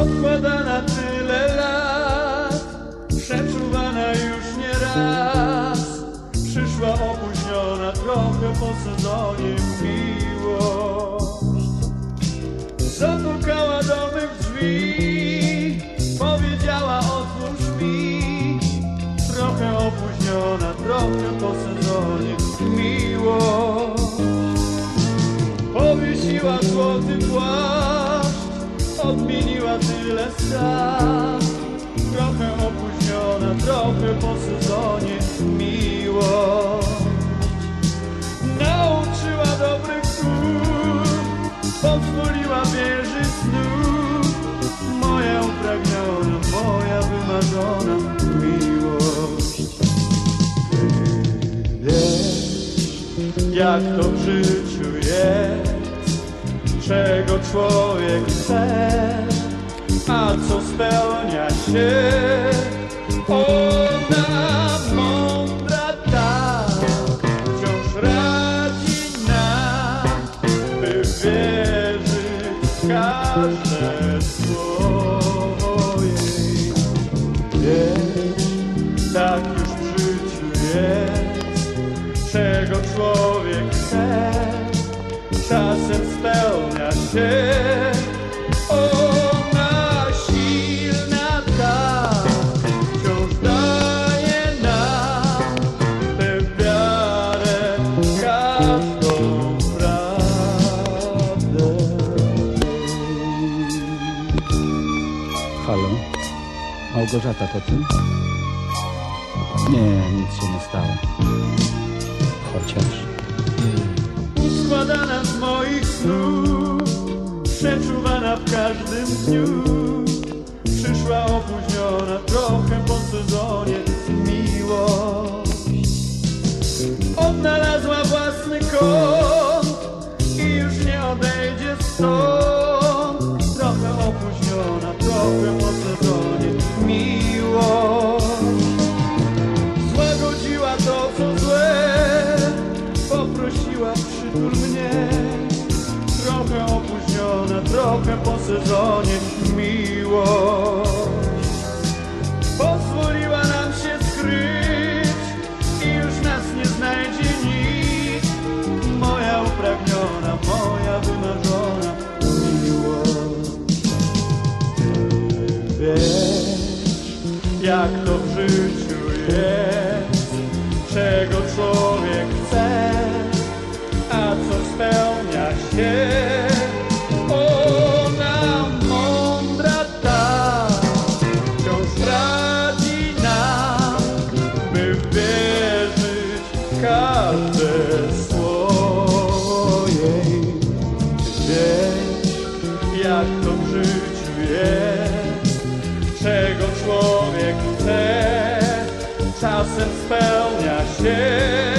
Odkładana tyle lat. Przeczuwana już nie raz. Przyszła opóźniona trochę po sezonie miłość Zapukała do mych drzwi. Powiedziała otwórz mi. Trochę opóźniona, trochę po sezonie miłość Powiesiła złoty płaszcz Odmieniła tyle strat Trochę opóźniona, trochę po sezonie miłość. Nauczyła dobrych słów Pozwoliła wierzyć snów Moja upragniona, moja wymarzona miłość. Wiesz, jak to w życiu jest Czego człowiek chce A co spełnia się. Ona mądra tak Wciąż radzi nam By wierzyć w każde słowo jej. Wiesz, tak Czasem spełnia się Ona silna tak Wciąż daje nam Tę wiarę każdą prawdę Halo? Małgorzata, to ty? Nie, nic się nie stało. Chociaż... Przeczuwana w każdym trochę po sezonie Miłość. Pozwoliła nam się skryć I już nas nie znajdzie nikt. Moja upragniona, moja wymarzona miłość. Wiesz, jak to w życiu jest, czego człowiek czego człowiek chce, czasem spełnia się.